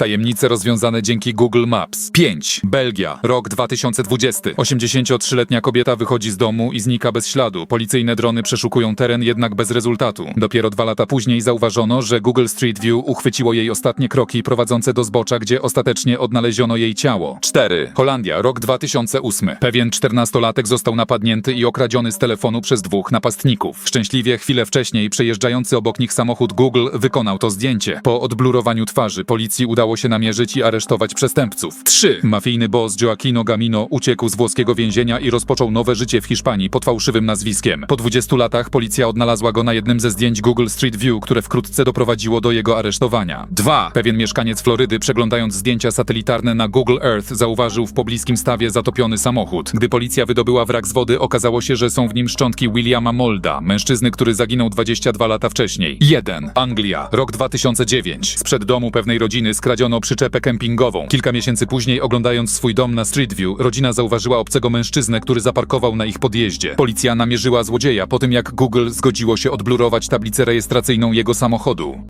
Tajemnice rozwiązane dzięki Google Maps. 5. Belgia. Rok 2020. 83-letnia kobieta wychodzi z domu i znika bez śladu. Policyjne drony przeszukują teren, jednak bez rezultatu. Dopiero dwa lata później zauważono, że Google Street View uchwyciło jej ostatnie kroki prowadzące do zbocza, gdzie ostatecznie odnaleziono jej ciało. 4. Holandia. Rok 2008. Pewien 14-latek został napadnięty i okradziony z telefonu przez dwóch napastników. Szczęśliwie chwilę wcześniej przejeżdżający obok nich samochód Google wykonał to zdjęcie. Po odblurowaniu twarzy policji udało się namierzyć i aresztować przestępców. 3. Mafijny boss Joaquino Gamino uciekł z włoskiego więzienia i rozpoczął nowe życie w Hiszpanii pod fałszywym nazwiskiem. Po 20 latach policja odnalazła go na jednym ze zdjęć Google Street View, które wkrótce doprowadziło do jego aresztowania. 2. Pewien mieszkaniec Florydy przeglądając zdjęcia satelitarne na Google Earth zauważył w pobliskim stawie zatopiony samochód. Gdy policja wydobyła wrak z wody, okazało się, że są w nim szczątki Williama Molda, mężczyzny, który zaginął 22 lata wcześniej. 1. Anglia. Rok 2009. Sprzed domu pewnej rodziny skradziono przyczepę kempingową. Kilka miesięcy później, oglądając swój dom na Street View, rodzina zauważyła obcego mężczyznę, który zaparkował na ich podjeździe. Policja namierzyła złodzieja po tym, jak Google zgodziło się odblurować tablicę rejestracyjną jego samochodu.